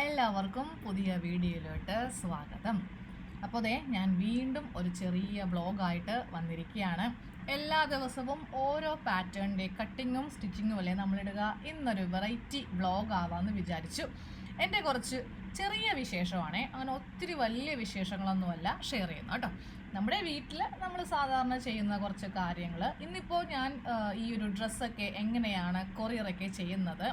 എല്ലാവർക്കും പുതിയ വീഡിയോയിലോട്ട് സ്വാഗതം. അപ്പോൾ അതെ ഞാൻ വീണ്ടും ഒരു ചെറിയ ബ്ലോഗായിട്ട് വന്നിരിക്കുകയാണ്. എല്ലാ ദിവസവും ഓരോ പാറ്റേണിന്റെ കട്ടിങ്ങും സ്റ്റിച്ചിങ്ങും അല്ലേ നമ്മളിടുക ഇന്നൊരു വെറൈറ്റി ബ്ലോഗ് ആവാമെന്ന് വിചാരിച്ചു. എന്റെ കുറച്ച് ചെറിയ വിശേഷമാണ്. അങ്ങനെ ഒത്തിരി വലിയ വിശേഷങ്ങളൊന്നുമല്ല ഷെയർ ചെയ്യുന്നു കേട്ടോ. നമ്മുടെ വീട്ടിൽ നമ്മൾ സാധാരണ ചെയ്യുന്ന കുറച്ച് കാര്യങ്ങൾ ഇന്നിപ്പോൾ ഞാൻ ഈ ഒരു ഡ്രസ്സൊക്കെ എങ്ങനെയാണ് കൊറിയറൊക്കെ ചെയ്യുന്നത്?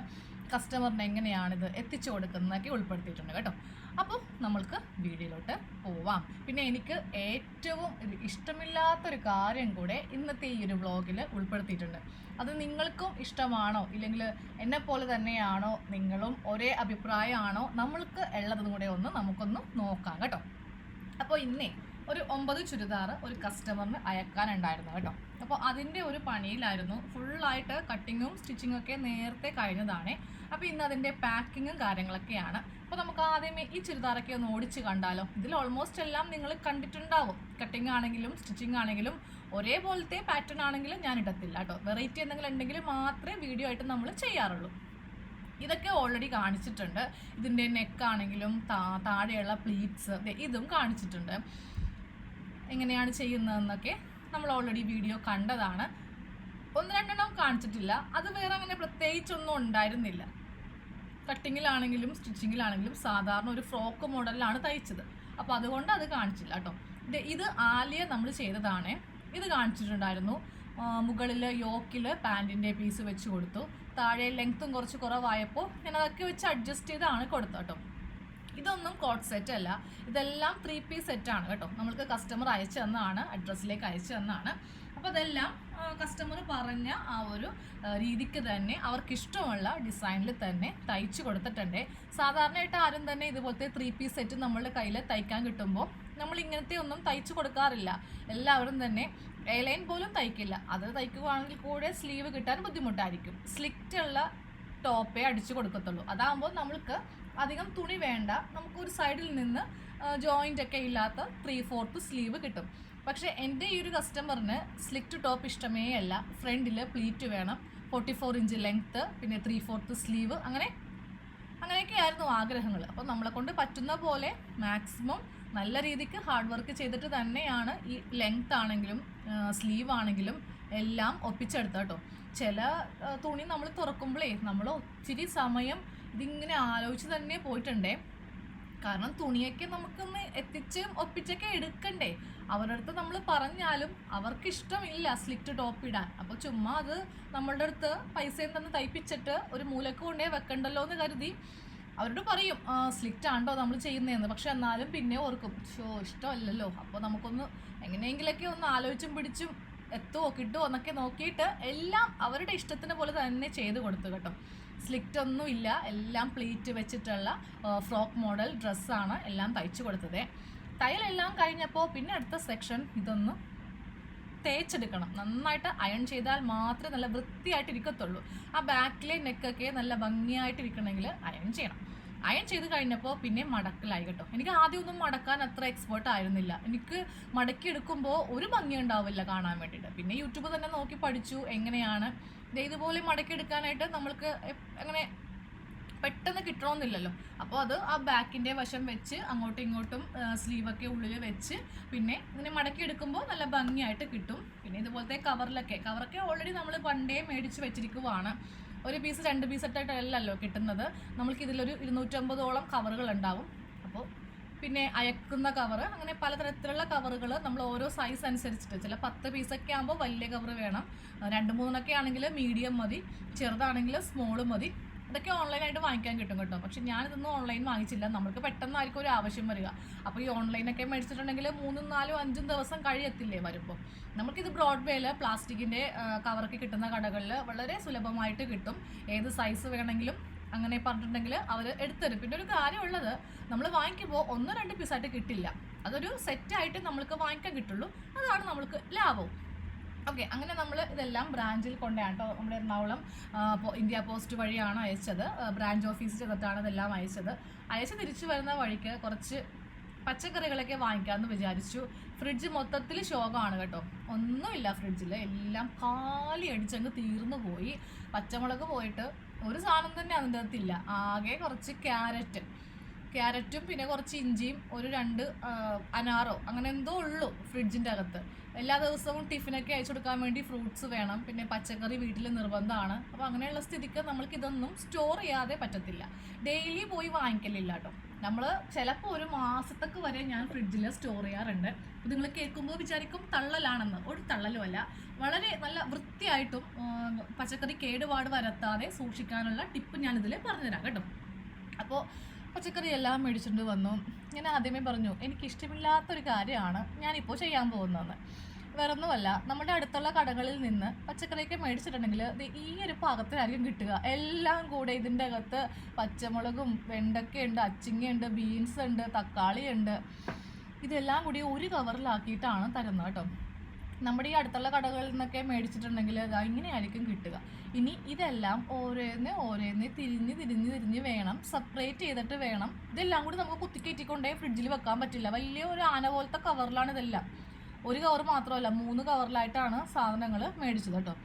കസ്റ്റമറിന് എങ്ങനെയാണ് ഇത് എത്തിച്ചു കൊടുക്കുന്നതൊക്കെ ഉൾപ്പെടുത്തിയിട്ടുണ്ട് കേട്ടോ. അപ്പോൾ നമ്മൾക്ക് വീഡിയോയിലോട്ട് പോവാം. പിന്നെ എനിക്ക് ഏറ്റവും ഇഷ്ടമില്ലാത്തൊരു കാര്യം കൂടെ ഇന്നത്തെ ഈ ഒരു വ്ളോഗിൽ ഉൾപ്പെടുത്തിയിട്ടുണ്ട്. അത് നിങ്ങൾക്കും ഇഷ്ടമാണോ? ഇല്ലെങ്കിൽ എന്നെ പോലെ തന്നെയാണോ? നിങ്ങളും ഒരേ അഭിപ്രായമാണോ? നമ്മൾക്ക് ഉള്ളതും കൂടെ ഒന്ന് നമുക്കൊന്ന് നോക്കാം കേട്ടോ. അപ്പോൾ ഇന്നേ ഒരു ഒമ്പത് ചുരിദാർ ഒരു കസ്റ്റമറിന് അയക്കാനുണ്ടായിരുന്നു കേട്ടോ. അപ്പോൾ അതിന്റെ ഒരു പണിയിലായിരുന്നു ഫുള്ളായിട്ട് കട്ടിങ്ങും സ്റ്റിച്ചിങ്ങും ഒക്കെ നേരത്തെ കഴിഞ്ഞതാണ്. അപ്പോൾ ഇന്ന് അതിന്റെ പാക്കിങ്ങും കാര്യങ്ങളൊക്കെയാണ്. അപ്പോൾ നമുക്ക് ആദ്യമേ ഈ ചുരിദാറൊക്കെ ഒന്ന് ഓടിച്ച് കണ്ടാലോ? ഇതിൽ ഓൾമോസ്റ്റ് എല്ലാം നിങ്ങൾ കണ്ടിട്ടുണ്ടാവും. കട്ടിങ് ആണെങ്കിലും സ്റ്റിച്ചിങ് ആണെങ്കിലും ഒരേപോലത്തെ പാറ്റേൺ ആണെങ്കിലും ഞാൻ ഇടത്തില്ല കേട്ടോ. വെറൈറ്റി എന്തെങ്കിലും ഉണ്ടെങ്കിൽ മാത്രമേ വീഡിയോ ആയിട്ട് നമ്മൾ ചെയ്യാറുള്ളൂ. ഇതൊക്കെ ഓൾറെഡി കാണിച്ചിട്ടുണ്ട്. ഇതിന്റെ നെക്കാണെങ്കിലും താ താഴെയുള്ള പ്ലീറ്റ്സ് ഇതും കാണിച്ചിട്ടുണ്ട്. എങ്ങനെയാണ് ചെയ്യുന്നതെന്നൊക്കെ നമ്മൾ ഓൾറെഡി വീഡിയോ കണ്ടതാണ്. ഒന്ന് രണ്ടെണ്ണം കാണിച്ചിട്ടില്ല. അത് വേറെ അങ്ങനെ പ്രത്യേകിച്ചൊന്നും ഉണ്ടായിരുന്നില്ല. കട്ടിങ്ങിലാണെങ്കിലും സ്റ്റിച്ചിങ്ങിലാണെങ്കിലും സാധാരണ ഒരു ഫ്രോക്ക് മോഡലിലാണ് തയ്ച്ചത്. അപ്പോൾ അതുകൊണ്ട് അത് കാണിച്ചില്ല കേട്ടോ. ഇത് ആലിയ നമ്മൾ ചെയ്തതാണ്. ഇത് കാണിച്ചിട്ടുണ്ടായിരുന്നു. മുകളിൽ യോക്കിൽ പാന്റിന്റെ പീസ് വെച്ച് കൊടുത്തു. താഴെ ലെങ്ത്തും കുറച്ച് കുറവായപ്പോൾ ഞാൻ അതൊക്കെ വെച്ച് അഡ്ജസ്റ്റ് ചെയ്താണ് കൊടുത്തത് കേട്ടോ. ഇതൊന്നും കോട്ട് സെറ്റ് അല്ല. ഇതെല്ലാം ത്രീ പീസ് സെറ്റ് ആണ് കേട്ടോ. നമ്മൾക്ക് കസ്റ്റമർ അയച്ചു തന്നാണ് അഡ്രസ്സിലേക്ക് അയച്ചു തന്നാണ് അപ്പോൾ അതെല്ലാം കസ്റ്റമർ പറഞ്ഞ ആ ഒരു രീതിക്ക് തന്നെ അവർക്ക് ഇഷ്ടമുള്ള ഡിസൈനിൽ തന്നെ തയ്ച്ചു കൊടുത്തിട്ടുണ്ട്. സാധാരണയായിട്ട് ആരും തന്നെ ഇതുപോലത്തെ ത്രീ പീസ് സെറ്റ് നമ്മളുടെ കയ്യിൽ തയ്ക്കാൻ കിട്ടുമ്പോൾ നമ്മൾ ഇങ്ങനത്തെ ഒന്നും തയ്ച്ചു കൊടുക്കാറില്ല. എല്ലാവരും തന്നെ എയർലൈൻ പോലും തയ്ക്കില്ല. അത് തയ്ക്കുകയാണെങ്കിൽ കൂടെ സ്ലീവ് കിട്ടാൻ ബുദ്ധിമുട്ടായിരിക്കും. സ്ലിക്റ്റ് ഉള്ള ടോപ്പേ അടിച്ചു കൊടുക്കത്തുള്ളൂ. അതാകുമ്പോൾ നമ്മൾക്ക് അധികം തുണി വേണ്ട. നമുക്കൊരു സൈഡിൽ നിന്ന് ജോയിന്റ് ഒക്കെ ഇല്ലാത്ത ത്രീ ഫോർത്ത് സ്ലീവ് കിട്ടും. പക്ഷേ എന്റെ ഈ ഒരു കസ്റ്റമറിന് സ്ലിറ്റ് ടോപ്പ് ഇഷ്ടമേ അല്ല. ഫ്രണ്ടിൽ പ്ലീറ്റ് വേണം ഫോർട്ടി ഫോർ ഇഞ്ച് ലെങ്ത്ത് പിന്നെ ത്രീ ഫോർത്ത് സ്ലീവ് അങ്ങനെ അങ്ങനെയൊക്കെയായിരുന്നു ആഗ്രഹങ്ങൾ. അപ്പോൾ നമ്മളെ കൊണ്ട് പറ്റുന്ന പോലെ മാക്സിമം നല്ല രീതിക്ക് ഹാർഡ് വർക്ക് ചെയ്തിട്ട് തന്നെയാണ് ഈ ലെങ്ത് ആണെങ്കിലും സ്ലീവ് ആണെങ്കിലും എല്ലാം ഒപ്പിച്ചെടുത്ത കേട്ടോ. ചില തുണി നമ്മൾ തുറക്കുമ്പോഴേ നമ്മൾ ഒത്തിരി സമയം ഇതിങ്ങനെ ആലോചിച്ച് തന്നെ പോയിട്ടുണ്ടേ. കാരണം തുണിയൊക്കെ നമുക്കൊന്ന് എത്തിച്ച് ഒപ്പിച്ചൊക്കെ എടുക്കണ്ടേ. അവരുടെ അടുത്ത് നമ്മൾ പറഞ്ഞാലും അവർക്ക് ഇഷ്ടമില്ല സ്ലിറ്റ് ടോപ്പ് ഇടാൻ. അപ്പോൾ ചുമ്മാ അത് നമ്മളുടെ അടുത്ത് പൈസയും തന്നെ തയ്പ്പിച്ചിട്ട് ഒരു മൂലക്ക് കൊണ്ടേ വെക്കണ്ടല്ലോ എന്ന് കരുതി അവരോട് പറയും സ്ലിറ്റ് ആണ്ടോ നമ്മൾ ചെയ്യുന്നതെന്ന്. പക്ഷെ എന്നാലും പിന്നെ ഓർക്കും ഷോ ഇഷ്ടമല്ലല്ലോ. അപ്പോൾ നമുക്കൊന്ന് എങ്ങനെയെങ്കിലൊക്കെ ഒന്ന് ആലോചിച്ചും പിടിച്ചും എത്തുമോ കിട്ടുമോ എന്നൊക്കെ നോക്കിയിട്ട് എല്ലാം അവരുടെ ഇഷ്ടത്തിന് പോലെ തന്നെ ചെയ്ത് കൊടുത്തു കേട്ടോ. സ്ലിറ്റ് ഒന്നും ഇല്ല എല്ലാം പ്ലീറ്റ് വെച്ചിട്ടുള്ള ഫ്രോക്ക് മോഡൽ ഡ്രസ്സാണ് എല്ലാം തയ്ച്ചു കൊടുത്തത്. തയ്യലെല്ലാം കഴിഞ്ഞപ്പോൾ പിന്നെ അടുത്ത സെക്ഷൻ ഇതൊന്ന് തേച്ചെടുക്കണം. നന്നായിട്ട് അയൺ ചെയ്താൽ മാത്രമേ നല്ല വൃത്തിയായിട്ട് ഇരിക്കത്തുള്ളൂ ആ ബാക്കിലെ നെക്കൊക്കെ നല്ല ഭംഗിയായിട്ട് ഇരിക്കണമെങ്കിൽ അയൺ ചെയ്യണം. അയൺ ചെയ്ത് കഴിഞ്ഞപ്പോൾ പിന്നെ മടക്കലായി കേട്ടോ. എനിക്ക് ആദ്യമൊന്നും മടക്കാൻ അത്ര എക്സ്പേർട്ട് ആയിരുന്നില്ല. എനിക്ക് മടക്കി എടുക്കുമ്പോൾ ഒരു ഭംഗി ഉണ്ടാവില്ല കാണാൻ വേണ്ടിയിട്ട്. പിന്നെ യൂട്യൂബ് തന്നെ നോക്കി പഠിച്ചു എങ്ങനെയാണ് ഇതുപോലെ മടക്കി എടുക്കാനായിട്ട് നമ്മൾക്ക് അങ്ങനെ പെട്ടെന്ന് കിട്ടണമെന്നില്ലല്ലോ അപ്പോൾ അത് ആ ബാക്കിന്റെ വശം വെച്ച് അങ്ങോട്ടും ഇങ്ങോട്ടും സ്ലീവൊക്കെ ഉള്ളിൽ വെച്ച് പിന്നെ ഇങ്ങനെ മടക്കി എടുക്കുമ്പോൾ നല്ല ഭംഗിയായിട്ട് കിട്ടും. പിന്നെ ഇതുപോലത്തെ കവറിലൊക്കെ കവറൊക്കെ ഓൾറെഡി നമ്മൾ പണ്ടേ മേടിച്ച് വെച്ചിരിക്കുവാണ്. ഒരു പീസ് രണ്ട് പീസ് ഇട്ടിട്ടല്ലല്ലോ കിട്ടുന്നത്. നമ്മൾക്ക് ഇതിലൊരു ഇരുന്നൂറ്റമ്പതോളം കവറുകൾ ഉണ്ടാവും. അപ്പോൾ പിന്നെ അയക്കുന്ന കവർ അങ്ങനെ പലതരത്തിലുള്ള കവറുകൾ നമ്മൾ ഓരോ സൈസ് അനുസരിച്ചിട്ട്. ചില പത്ത് പീസൊക്കെ ആകുമ്പോൾ വലിയ കവർ വേണം. രണ്ട് മൂന്നൊക്കെ ആണെങ്കിൽ മീഡിയം മതി ചെറുതാണെങ്കിൽ സ്മോൾ മതി. അതൊക്കെ ഓൺലൈനായിട്ട് വാങ്ങിക്കാൻ കിട്ടും കേട്ടോ. പക്ഷെ ഞാനിതൊന്നും ഓൺലൈൻ വാങ്ങിച്ചില്ല. നമുക്ക് പെട്ടെന്നായിരിക്കും ഒരു ആവശ്യം വരിക. അപ്പോൾ ഈ ഓൺലൈനൊക്കെ മേടിച്ചിട്ടുണ്ടെങ്കിൽ മൂന്നും നാലും അഞ്ചും ദിവസം കഴിയത്തില്ലേ വരുമ്പോൾ നമുക്കിത് ബ്രോഡ്വേയിൽ പ്ലാസ്റ്റിക്കിന്റെ കവറൊക്കെ കിട്ടുന്ന കടകളിൽ വളരെ സുലഭമായിട്ട് കിട്ടും. ഏത് സൈസ് വേണമെങ്കിലും അങ്ങനെ പറഞ്ഞിട്ടുണ്ടെങ്കിൽ അവർ എടുത്തരും. പിന്നെ ഒരു കാര്യമുള്ളത് നമ്മൾ വാങ്ങിക്കുമ്പോൾ ഒന്നോ രണ്ട് പീസായിട്ട് കിട്ടില്ല. അതൊരു സെറ്റായിട്ട് നമ്മൾക്ക് വാങ്ങിക്കാൻ കിട്ടുള്ളൂ. അതാണ് നമ്മൾക്ക് ലാഭവും ഓക്കെ അങ്ങനെ നമ്മൾ ഇതെല്ലാം ബ്രാഞ്ചിൽ കൊണ്ടാണ് കേട്ടോ. നമ്മുടെ എറണാകുളം ഇന്ത്യ പോസ്റ്റ് വഴിയാണ് അയച്ചത്. ബ്രാഞ്ച് ഓഫീസിൽ ചെന്നിട്ടാണ് ഇതെല്ലാം അയച്ചത്. അയച്ച് തിരിച്ചു വരുന്ന വഴിക്ക് കുറച്ച് പച്ചക്കറികളൊക്കെ വാങ്ങിക്കാമെന്ന് വിചാരിച്ചു. ഫ്രിഡ്ജ് മൊത്തത്തിൽ ശോകമാണ് കേട്ടോ. ഒന്നുമില്ല ഫ്രിഡ്ജിൽ എല്ലാം കാലി അടിച്ചങ്ങ് തീർന്നു പോയി. പച്ചമുളക് പോയിട്ട് ഒരു സാധനം തന്നെ അതിന്റെ അകത്തില്ല ആകെ കുറച്ച് ക്യാരറ്റ്. ക്യാരറ്റും പിന്നെ കുറച്ച് ഇഞ്ചിയും ഒരു രണ്ട് അനാറോ അങ്ങനെ എന്തോ ഉള്ളൂ ഫ്രിഡ്ജിന്റെ അകത്ത്. എല്ലാ ദിവസവും ടിഫിനൊക്കെ അയച്ചു കൊടുക്കാൻ വേണ്ടി ഫ്രൂട്ട്സ് വേണം പിന്നെ പച്ചക്കറി വീട്ടിൽ നിർബന്ധമാണ്. അപ്പോൾ അങ്ങനെയുള്ള സ്ഥിതിക്ക് നമ്മൾക്ക് ഇതൊന്നും സ്റ്റോർ ചെയ്യാതെ പറ്റത്തില്ല. ഡെയിലി പോയി വാങ്ങിക്കലില്ല കേട്ടോ. നമ്മൾ ചിലപ്പോൾ ഒരു മാസത്തേക്ക് വരെ ഞാൻ ഫ്രിഡ്ജിൽ സ്റ്റോർ ചെയ്യാറുണ്ട്. അപ്പോൾ നിങ്ങൾ കേൾക്കുമ്പോൾ വിചാരിക്കും തള്ളലാണെന്ന്. ഒരു തള്ളലുമല്ല വളരെ നല്ല വൃത്തിയായിട്ടും പച്ചക്കറി കേടുപാട് വരത്താതെ സൂക്ഷിക്കാനുള്ള ടിപ്പ് ഞാനിതിൽ പറഞ്ഞുതരാം കേട്ടോ. അപ്പോൾ പച്ചക്കറി എല്ലാം മേടിച്ചുകൊണ്ട് വന്നു. ഞാൻ ആദ്യമേ പറഞ്ഞു എനിക്ക് ഇഷ്ടമില്ലാത്തൊരു കാര്യമാണ് ഞാനിപ്പോൾ ചെയ്യാൻ പോകുന്നതെന്ന് വേറെ ഒന്നുമല്ല നമ്മുടെ അടുത്തുള്ള കടകളിൽ നിന്ന് പച്ചക്കറിയൊക്കെ മേടിച്ചിട്ടുണ്ടെങ്കിൽ ഈ ഒരു പാകത്തിനായിരിക്കും കിട്ടുക. എല്ലാം കൂടെ ഇതിന്റെ അകത്ത് പച്ചമുളകും വെണ്ടക്കയുണ്ട് അച്ചിങ്ങയുണ്ട് ബീൻസ് ഉണ്ട് തക്കാളിയുണ്ട് ഇതെല്ലാം കൂടി ഒരു കവറിലാക്കിയിട്ടാണ് തരുന്നത് കേട്ടോ. നമ്മുടെ ഈ അടുത്തുള്ള കടകളിൽ നിന്നൊക്കെ മേടിച്ചിട്ടുണ്ടെങ്കിൽ ഇങ്ങനെ ഇങ്ങനെയായിരിക്കും കിട്ടുക. ഇനി ഇതെല്ലാം ഓരോന്ന് ഓരോന്ന് തിരിഞ്ഞ് തിരിഞ്ഞ് തിരിഞ്ഞ് വേണം. സെപ്പറേറ്റ് ചെയ്തിട്ട് വേണം. ഇതെല്ലാം കൂടി നമുക്ക് കുത്തിക്കയറ്റിക്കൊണ്ടേ ഫ്രിഡ്ജിൽ വെക്കാൻ പറ്റില്ല. വലിയ ഒരു ആന പോലത്തെ കവറിലാണ് ഇതെല്ലാം. ഒരു കവർ മാത്രമല്ല മൂന്ന് കവറിലായിട്ടാണ് സാധനങ്ങൾ മേടിച്ചത് കേട്ടോ.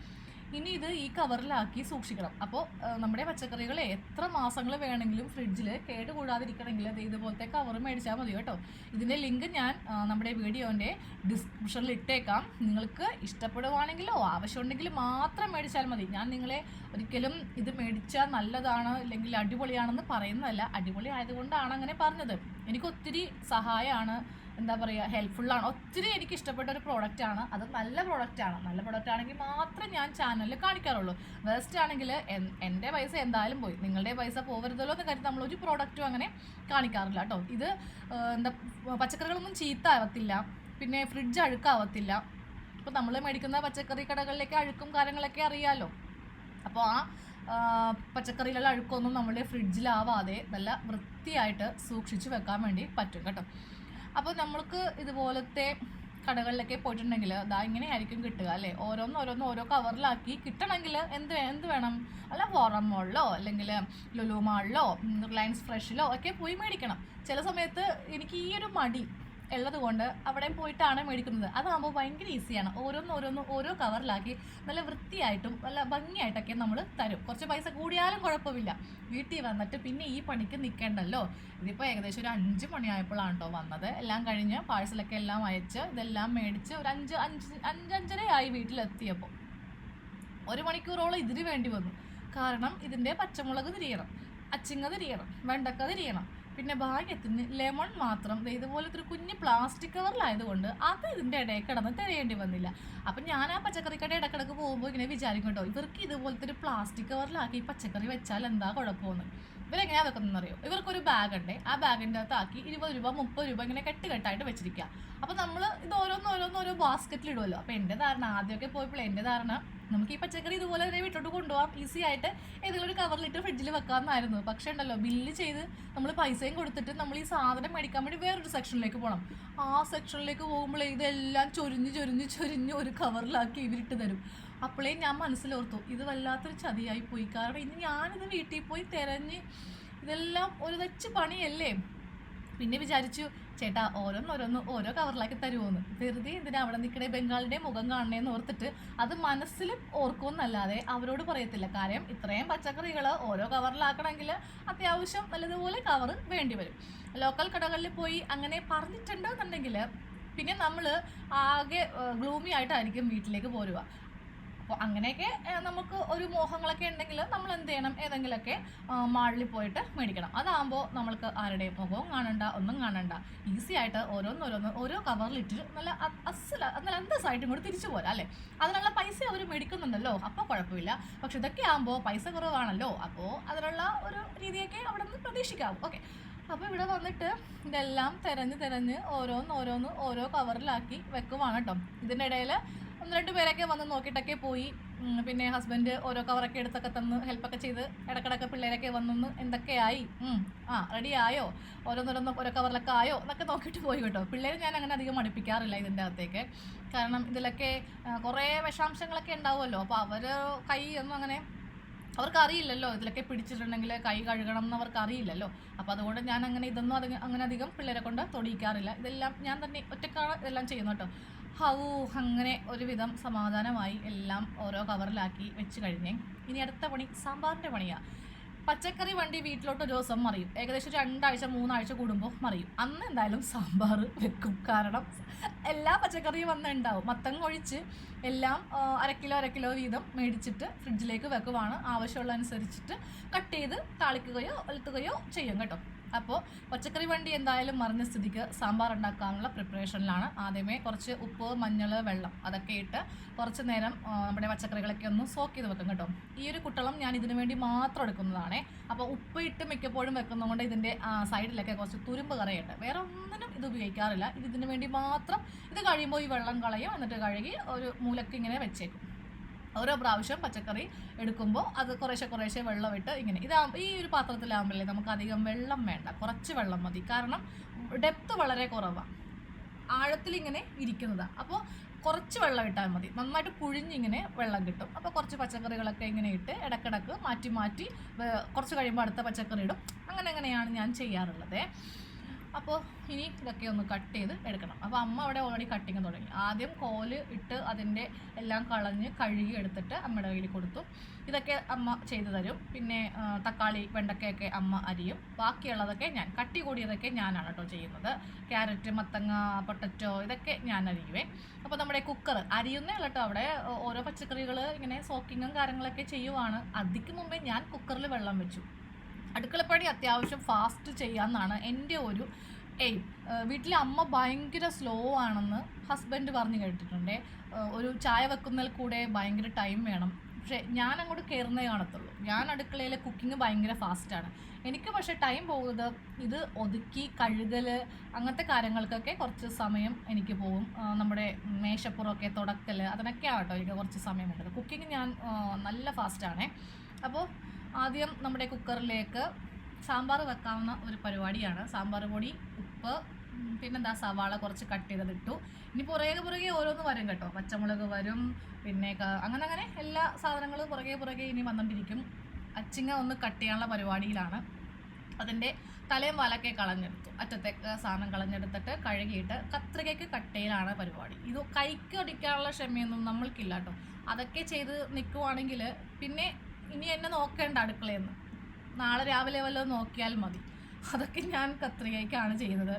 ഇനി ഇത് ഈ കവറിലാക്കി സൂക്ഷിക്കണം. അപ്പോൾ നമ്മുടെ പച്ചക്കറികൾ എത്ര മാസങ്ങൾ വേണമെങ്കിലും ഫ്രിഡ്ജിൽ കേടുകൂടാതിരിക്കണമെങ്കിൽ അത് ഇതുപോലത്തെ കവർ മേടിച്ചാൽ മതി കേട്ടോ. ഇതിന്റെ ലിങ്ക് ഞാൻ നമ്മുടെ വീഡിയോന്റെ ഡിസ്ക്രിപ്ഷനിൽ ഇട്ടേക്കാം. നിങ്ങൾക്ക് ഇഷ്ടപ്പെടുവാണെങ്കിലോ ആവശ്യമുണ്ടെങ്കിൽ മാത്രം മേടിച്ചാൽ മതി. ഞാൻ നിങ്ങളെ ഒരിക്കലും ഇത് മേടിച്ചാൽ നല്ലതാണ് അല്ലെങ്കിൽ അടിപൊളിയാണെന്ന് പറയുന്നതല്ല. അടിപൊളി ആയതുകൊണ്ടാണ് അങ്ങനെ പറഞ്ഞത്. എനിക്ക് ഒത്തിരി സഹായമാണ് എന്താ പറയുക ഹെൽപ്ഫുള്ളാണ് ഒത്തിരി എനിക്ക് ഇഷ്ടപ്പെട്ട ഒരു പ്രോഡക്റ്റ് ആണ്. അത് നല്ല പ്രോഡക്റ്റ് ആണ്. നല്ല പ്രോഡക്റ്റ് ആണെങ്കിൽ മാത്രം ഞാൻ ചാനലിൽ കാണിക്കാറുള്ളൂ. വേസ്റ്റ് ആണെങ്കിൽ എന്റെ പൈസ എന്തായാലും പോയി. നിങ്ങളുടെ പൈസ പോകരുതല്ലോ എന്ന് കരുതി നമ്മൾ ഒരു പ്രോഡക്റ്റും അങ്ങനെ കാണിക്കാറില്ല കേട്ടോ. ഇത് എന്താ പച്ചക്കറികളൊന്നും ചീത്ത ആവത്തില്ല. പിന്നെ ഫ്രിഡ്ജ് അഴുക്കാവത്തില്ല ഇപ്പോൾ നമ്മൾ മേടിക്കുന്ന പച്ചക്കറി കടകളിലേക്ക് അഴുക്കും കാര്യങ്ങളൊക്കെ അറിയാമല്ലോ അപ്പോൾ ആ പച്ചക്കറിയിലുള്ള അഴുക്കൊന്നും നമ്മുടെ ഫ്രിഡ്ജിലാവാതെ നല്ല വൃത്തിയായിട്ട് സൂക്ഷിച്ചു വെക്കാൻ വേണ്ടി പറ്റും കേട്ടോ. അപ്പോൾ നമ്മൾക്ക് ഇതുപോലത്തെ കടകളിലൊക്കെ പോയിട്ടുണ്ടെങ്കിൽ ദാ ഇങ്ങനെയായിരിക്കും കിട്ടുക അല്ലേ? ഓരോന്ന് ഓരോന്ന് ഓരോ കവറിലാക്കി കിട്ടണമെങ്കിൽ എന്ത് എന്ത് വേണം? അല്ല ഫോറം മോളിലോ അല്ലെങ്കിൽ ലുലു മാളിലോ റിലയൻസ് ഫ്രഷിലോ ഒക്കെ പോയി മേടിക്കണം. ചില സമയത്ത് എനിക്ക് ഈ ഒരു മടി ഉള്ളത് കൊണ്ട് അവിടെ പോയിട്ടാണ് മേടിക്കുന്നത്. അതാകുമ്പോൾ ഭയങ്കര ഈസിയാണ് ഓരോന്ന് ഓരോന്ന് ഓരോ കവറിലാക്കി നല്ല വൃത്തിയായിട്ടും നല്ല ഭംഗിയായിട്ടൊക്കെ നമ്മൾ തരും. കുറച്ച് പൈസ കൂടിയാലും കുഴപ്പമില്ല. വീട്ടിൽ വന്നിട്ട് പിന്നെ ഈ പണിക്ക് നിൽക്കേണ്ടല്ലോ ഇതിപ്പോൾ ഏകദേശം ഒരു അഞ്ച് മണിയായപ്പോഴാണ് കേട്ടോ വന്നത്. എല്ലാം കഴിഞ്ഞ് പാഴ്സലൊക്കെ എല്ലാം അയച്ച് ഇതെല്ലാം മേടിച്ച് ഒരു അഞ്ച് അഞ്ച് അഞ്ചഞ്ചരയായി വീട്ടിലെത്തിയപ്പോൾ ഒരു മണിക്കൂറോളം ഇതിന് വേണ്ടി വന്നു. കാരണം ഇതിന്റെ പച്ചമുളക് തിരിയണം അച്ചിങ്ങ തിരിയണം വെണ്ടക്ക തിരിയണം. പിന്നെ ഭാഗ്യത്തിന് ലെമൺ മാത്രം ഇതുപോലത്തെ ഒരു കുഞ്ഞ് പ്ലാസ്റ്റിക് കവറിലായതുകൊണ്ട് അത് ഇതിന്റെ ഇടയിൽ കിടന്ന് തിരയേണ്ടി വന്നില്ല. അപ്പം ഞാൻ ആ പച്ചക്കറിക്കട ഇടക്കിടക്ക് പോകുമ്പോൾ ഇങ്ങനെ വിചാരിക്കും കേട്ടോ ഇവർക്ക് ഇതുപോലത്തെ ഒരു പ്ലാസ്റ്റിക് കവറിലാക്കി പച്ചക്കറി വെച്ചാൽ എന്താ കുഴപ്പമെന്ന്. ഇവരെങ്ങനെയാ വെക്കുന്നതെന്ന് അറിയോ ഇവർക്കൊരു ബാഗ് ഉണ്ട് ആ ബാഗിന്റെ അകത്ത് ആക്കി ഇരുപത് രൂപ മുപ്പത് രൂപ ഇങ്ങനെ കെട്ട് കെട്ടായിട്ട് വെച്ചിരിക്കുക അപ്പോൾ നമ്മൾ ഇത് ഓരോന്ന് ഓരോന്ന് ഓരോ ബാസ്ക്കറ്റിൽ ഇടുമല്ലോ അപ്പോൾ എന്റെ ധാരണ ആദ്യമൊക്കെ പോയപ്പോൾ എന്റെ ധാരണ നമുക്ക് ഈ പച്ചക്കറി ഇതുപോലെ തന്നെ വിട്ടോട്ട് കൊണ്ടുപോകാം ഈസി ആയിട്ട് ഏതെങ്കിലും ഒരു കവറിലിട്ട് ഫ്രിഡ്ജിൽ വെക്കാമെന്നായിരുന്നു പക്ഷേ ഉണ്ടല്ലോ ബില്ല് ചെയ്ത് നമ്മൾ പൈസയും കൊടുത്തിട്ട് നമ്മൾ ഈ സാധനം മേടിക്കാൻ വേണ്ടി വേറൊരു സെക്ഷനിലേക്ക് പോകണം ആ സെക്ഷനിലേക്ക് പോകുമ്പോൾ ഇതെല്ലാം ചൊരിഞ്ഞ് ചൊരിഞ്ഞ് ചൊരിഞ്ഞ് ഒരു കവറിലാക്കി ഇവരിട്ട് തരും. അപ്പോഴേ ഞാൻ മനസ്സിലോർത്തു ഇത് വല്ലാത്തൊരു ചതിയായി പോയി. കാരണം ഇന്ന് ഞാനിത് വീട്ടിൽ പോയി തിരഞ്ഞ് ഇതെല്ലാം ഒരു വെച്ച് പണിയല്ലേ? പിന്നെ വിചാരിച്ചു ചേട്ടാ ഓരോന്നോരോന്ന് ഓരോ കവറിലാക്കി തരുമോന്ന് വെറുതെ എന്തിനാ അവിടെ നിൽക്കണേ ബംഗാളിന്റെ മുഖം കാണണേന്ന് ഓർത്തിട്ട് അത് മനസ്സിൽ ഓർക്കുമെന്നല്ലാതെ അവരോട് പറയത്തില്ല. കാര്യം ഇത്രയും പച്ചക്കറികൾ ഓരോ കവറിലാക്കണമെങ്കിൽ അത്യാവശ്യം നല്ലതുപോലെ കവർ വേണ്ടി വരും. ലോക്കൽ കടകളിൽ പോയി അങ്ങനെ പറഞ്ഞിട്ടുണ്ടെന്നുണ്ടെങ്കിൽ പിന്നെ നമ്മൾ ആകെ ഗ്ലൂമി ആയിട്ടായിരിക്കും വീട്ടിലേക്ക് പോരുക. അപ്പോൾ അങ്ങനെയൊക്കെ നമുക്ക് ഒരു മോഹങ്ങളൊക്കെ ഉണ്ടെങ്കിൽ നമ്മൾ എന്ത് ചെയ്യണം ഏതെങ്കിലുമൊക്കെ മാളിൽ പോയിട്ട് മേടിക്കണം. അതാകുമ്പോൾ നമ്മൾക്ക് ആരുടെയും മുഖവും കാണണ്ട ഒന്നും കാണണ്ട. ഈസി ആയിട്ട് ഓരോന്നോരോന്ന് ഓരോ കവറിലിട്ട് നല്ല അസല നല്ല സൈഡും കൂടി തിരിച്ചു പോരാ അല്ലേ? അതിനുള്ള പൈസ അവർ മേടിക്കുന്നുണ്ടല്ലോ അപ്പോൾ കുഴപ്പമില്ല. പക്ഷെ ഇതൊക്കെ ആകുമ്പോൾ പൈസ കുറവാണല്ലോ അപ്പോൾ അതിനുള്ള ഒരു രീതിയൊക്കെ അവിടെ നിന്ന് പ്രതീക്ഷിക്കാം ഓക്കെ. അപ്പോൾ ഇവിടെ വന്നിട്ട് ഇതെല്ലാം തിരഞ്ഞ് തിരഞ്ഞ് ഓരോന്ന് ഓരോന്ന് ഓരോ കവറിലാക്കി വെക്കുവാണ് കേട്ടോ ഇതിന്റെ ഇടയിൽ ഒന്ന് രണ്ട് പേരൊക്കെ വന്ന് നോക്കിയിട്ടൊക്കെ പോയി. പിന്നെ ഹസ്ബൻഡ് ഓരോ കവറൊക്കെ എടുത്തൊക്കെ തന്ന് ഹെൽപ്പൊക്കെ ചെയ്ത് ഇടക്കിടക്ക് പിള്ളേരൊക്കെ വന്നൊന്ന് എന്തൊക്കെയായി? ആ റെഡി ആയോ? ഓരോന്നോരോന്ന് ഓരോ കവറിലൊക്കെ ആയോ? എന്നൊക്കെ നോക്കിയിട്ട് പോയി കേട്ടോ. പിള്ളേർ ഞാൻ അങ്ങനെ അധികം മടുപ്പിക്കാറില്ല ഇതിന്റെ അകത്തേക്ക്. കാരണം ഇതിലൊക്കെ കുറേ വിഷാംശങ്ങളൊക്കെ ഉണ്ടാവുമല്ലോ. അപ്പോൾ അവർ കൈ ഒന്നും അങ്ങനെ അവർക്ക് അറിയില്ലല്ലോ. ഇതിലൊക്കെ പിടിച്ചിട്ടുണ്ടെങ്കിൽ കൈ കഴുകണം എന്ന് അവർക്ക് അറിയില്ലല്ലോ. അപ്പോൾ അതുകൊണ്ട് ഞാൻ അങ്ങനെ ഇതൊന്നും അങ്ങനെ അധികം പിള്ളേരെ കൊണ്ട് തൊടിയിക്കാറില്ല. ഇതെല്ലാം ഞാൻ തന്നെ ഒറ്റക്കാണ് ഇതെല്ലാം ചെയ്യുന്നു കേട്ടോ. ഹൗ അങ്ങനെ ഒരുവിധം സമാധാനമായി എല്ലാം ഓരോ കവറിലാക്കി വെച്ച് കഴിഞ്ഞേ. ഇനി അടുത്ത പണി സാമ്പാറിന്റെ പണിയാണ് പച്ചക്കറി വണ്ടി വീട്ടിലോട്ട് ഒരു ദിവസം മറിയും. ഏകദേശം രണ്ടാഴ്ച മൂന്നാഴ്ച കൂടുമ്പോൾ മറിയും. അന്ന് എന്തായാലും സാമ്പാർ വെക്കും. കാരണം എല്ലാ പച്ചക്കറിയും വന്ന് ഉണ്ടാവും. മത്തങ്ങ ഒഴിച്ച് എല്ലാം അരക്കിലോ അരക്കിലോ കിലോ അര കിലോ വീതം മേടിച്ചിട്ട് ഫ്രിഡ്ജിലേക്ക് വെക്കുവാണ്. ആവശ്യമുള്ള അനുസരിച്ചിട്ട് കട്ട് ചെയ്ത് താളിക്കുകയോ വലുത്തുകയോ ചെയ്യും കേട്ടോ. അപ്പോൾ പച്ചക്കറി വണ്ടി എന്തായാലും മറിഞ്ഞ സ്ഥിതിക്ക് സാമ്പാർ ഉണ്ടാക്കാനുള്ള പ്രിപ്പറേഷനിലാണ് ആദ്യമേ കുറച്ച് ഉപ്പ് മഞ്ഞൾ വെള്ളം അതൊക്കെ ഇട്ട് കുറച്ച് നേരം നമ്മുടെ പച്ചക്കറികളൊക്കെ ഒന്ന് സോക്ക് ചെയ്ത് വെക്കും കേട്ടോ. ഈ ഒരു കുട്ടളം ഞാൻ ഇതിനു വേണ്ടി മാത്രം എടുക്കുന്നതാണ്. അപ്പോൾ ഉപ്പ് ഇട്ട് മിക്കപ്പോഴും വെക്കുന്നതുകൊണ്ട് ഇതിന്റെ സൈഡിലൊക്കെ കുറച്ച് തുരുമ്പ് കറയുണ്ട് വേറെ ഒന്നിനും ഇത് ഉപയോഗിക്കാറില്ല. ഇത് ഇതിനു വേണ്ടി മാത്രം ഇത് കഴിയുമ്പോൾ ഈ വെള്ളം കളയും. എന്നിട്ട് കഴുകി ഒരു മൂലക്ക് ഇങ്ങനെ വെച്ചേക്കും. ഓരോ പ്രാവശ്യം പച്ചക്കറി എടുക്കുമ്പോൾ അത് കുറേശ്ശെ കുറേശ്ശെ വെള്ളം ഇട്ട് ഇങ്ങനെ. ഇതാ ഈ ഒരു പാത്രത്തിലാകുമ്പോഴേ നമുക്ക് അധികം വെള്ളം വേണ്ട. കുറച്ച് വെള്ളം മതി. കാരണം ഡെപ്ത് വളരെ കുറവാണ് ആഴത്തിലിങ്ങനെ ഇരിക്കുന്നതാണ് അപ്പോൾ കുറച്ച് വെള്ളം ഇട്ടാൽ മതി. നന്നായിട്ട് പുഴിഞ്ഞിങ്ങനെ വെള്ളം കിട്ടും. അപ്പോൾ കുറച്ച് പച്ചക്കറികളൊക്കെ ഇങ്ങനെ ഇട്ട് ഇടക്കിടക്ക് മാറ്റി മാറ്റി കുറച്ച് കഴിയുമ്പോൾ അടുത്ത പച്ചക്കറി ഇടും. അങ്ങനെ അങ്ങനെയാണ് ഞാൻ ചെയ്യാറുള്ളത്. അപ്പോൾ ഇനി ഇതൊക്കെ ഒന്ന് കട്ട് ചെയ്ത് എടുക്കണം. അപ്പോൾ അമ്മ അവിടെ ഓൾറെഡി കട്ടിങ് തുടങ്ങി. ആദ്യം കോൽ ഇട്ട് അതിന്റെ എല്ലാം കളഞ്ഞ് കഴുകി എടുത്തിട്ട് അമ്മയുടെ കയ്യിൽ കൊടുത്തു. ഇതൊക്കെ അമ്മ ചെയ്തു തരും. പിന്നെ തക്കാളി വെണ്ടക്കയൊക്കെ അമ്മ അരിയും. ബാക്കിയുള്ളതൊക്കെ ഞാൻ കട്ടി കൂടിയതൊക്കെ ഞാനാണ് കേട്ടോ ചെയ്യുന്നത്. ക്യാരറ്റ് മത്തങ്ങ പൊട്ടറ്റോ ഇതൊക്കെ ഞാൻ അരിയുവേ. അപ്പോൾ നമ്മുടെ കുക്കർ അരിയുന്നേ കേട്ടോ അവിടെ. ഓരോ പച്ചക്കറികൾ ഇങ്ങനെ സോക്കിങ്ങും കാര്യങ്ങളൊക്കെ ചെയ്യുവാണ്. അതിക്ക് മുമ്പേ ഞാൻ കുക്കറിൽ വെള്ളം വെച്ചു. അടുക്കളപ്പണി അത്യാവശ്യം ഫാസ്റ്റ് ചെയ്യാമെന്നാണ് എന്റെ ഒരു എയിം വീട്ടിലെ അമ്മ ഭയങ്കര സ്ലോ ആണെന്ന് ഹസ്ബൻഡ് പറഞ്ഞു കേട്ടിട്ടുണ്ട്. ഒരു ചായ വെക്കുന്നതിൽ കൂടെ ഭയങ്കര ടൈം വേണം. പക്ഷേ ഞാൻ അങ്ങോട്ട് കയറുന്നേ കാണത്തുള്ളൂ. ഞാൻ അടുക്കളയിലെ കുക്കിംഗ് ഭയങ്കര ഫാസ്റ്റാണ് എനിക്ക് പക്ഷേ ടൈം പോകുന്നത് ഇത് ഒതുക്കി കഴുകൽ അങ്ങനത്തെ കാര്യങ്ങൾക്കൊക്കെ കുറച്ച് സമയം എനിക്ക് പോകും. നമ്മുടെ മേശപ്പുറമൊക്കെ തുടക്കൽ അതിനൊക്കെയാണ് കേട്ടോ എനിക്ക് കുറച്ച് സമയം വേണ്ടത്. കുക്കിംഗ് ഞാൻ നല്ല ഫാസ്റ്റാണേ അപ്പോൾ ആദ്യം നമ്മുടെ കുക്കറിലേക്ക് സാമ്പാർ വെക്കാവുന്ന ഒരു പരിപാടിയാണ്. സാമ്പാർ പൊടി ഉപ്പ് പിന്നെന്താ സവാള കുറച്ച് കട്ട് ചെയ്തതിട്ടു. ഇനി പുറകെ പുറകെ ഓരോന്ന് വരും കേട്ടോ. പച്ചമുളക് വരും പിന്നെ അങ്ങനെ അങ്ങനെ എല്ലാ സാധനങ്ങളും പുറകെ പുറകെ ഇനി വന്നുകൊണ്ടിരിക്കും അച്ചിങ്ങ ഒന്ന് കട്ട് ചെയ്യാനുള്ള പരിപാടിയിലാണ്. അതിന്റെ തലയും വാലൊക്കെ കളഞ്ഞെടുത്തു. അറ്റത്തെ സാധനം കളഞ്ഞെടുത്തിട്ട് കഴുകിയിട്ട് കത്രികയ്ക്ക് കട്ടയിലാണ് പരിപാടി. ഇത് കൈക്ക് അടിക്കാനുള്ള ക്ഷമയൊന്നും നമ്മൾക്കില്ല കേട്ടോ. അതൊക്കെ ചെയ്ത് നിൽക്കുവാണെങ്കിൽ പിന്നെ ഇനി എന്നെ നോക്കേണ്ട അടുക്കളയെന്ന് നാളെ രാവിലെ വല്ലതും നോക്കിയാൽ മതി. അതൊക്കെ ഞാൻ കത്രികയ്ക്കാണ് ചെയ്യുന്നത്.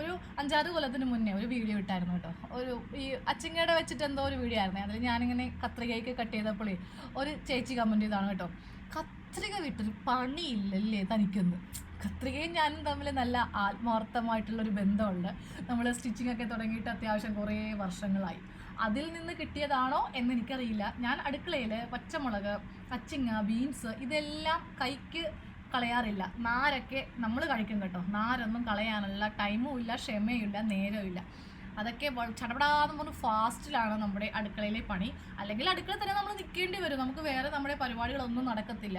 ഒരു അഞ്ചാറ് കൊല്ലത്തിന് മുന്നേ ഒരു വീഡിയോ ഇട്ടായിരുന്നു കേട്ടോ. ഒരു ഈ അച്ചിങ്ങയുടെ വെച്ചിട്ട് എന്തോ ഒരു വീഡിയോ ആയിരുന്നേ. അതിൽ ഞാനിങ്ങനെ കത്രികയ്ക്ക് കട്ട് ചെയ്തപ്പോഴേ ഒരു ചേച്ചി കമന്റ് ചെയ്താണ് കേട്ടോ. കത്രിക വിട്ടൊരു പണിയില്ലല്ലേ തനിക്കൊന്ന്. കത്രികയും ഞാനും തമ്മിൽ നല്ല ആത്മാർത്ഥമായിട്ടുള്ളൊരു ബന്ധമുണ്ട്. നമ്മൾ സ്റ്റിച്ചിങ് ഒക്കെ തുടങ്ങിയിട്ട് അത്യാവശ്യം കുറേ വർഷങ്ങളായി. അതിൽ നിന്ന് കിട്ടിയതാണോ എന്ന് എനിക്കറിയില്ല. ഞാൻ അടുക്കളയിൽ പച്ചമുളക് അച്ചിങ്ങ ബീൻസ് ഇതെല്ലാം കൈക്ക് കളയാറില്ല. നാരൊക്കെ നമ്മൾ കഴിക്കും കേട്ടോ. നാരൊന്നും കളയാനുള്ള ടൈമും ഇല്ല ക്ഷമയും ഇല്ല നേരവും ഇല്ല. അതൊക്കെ ചടപടാന്ന് പറഞ്ഞ് ഫാസ്റ്റിലാണ് നമ്മുടെ അടുക്കളയിലെ പണി. അല്ലെങ്കിൽ അടുക്കള തന്നെ നമ്മൾ നിൽക്കേണ്ടി വരും. നമുക്ക് വേറെ നമ്മുടെ പരിപാടികളൊന്നും നടക്കത്തില്ല.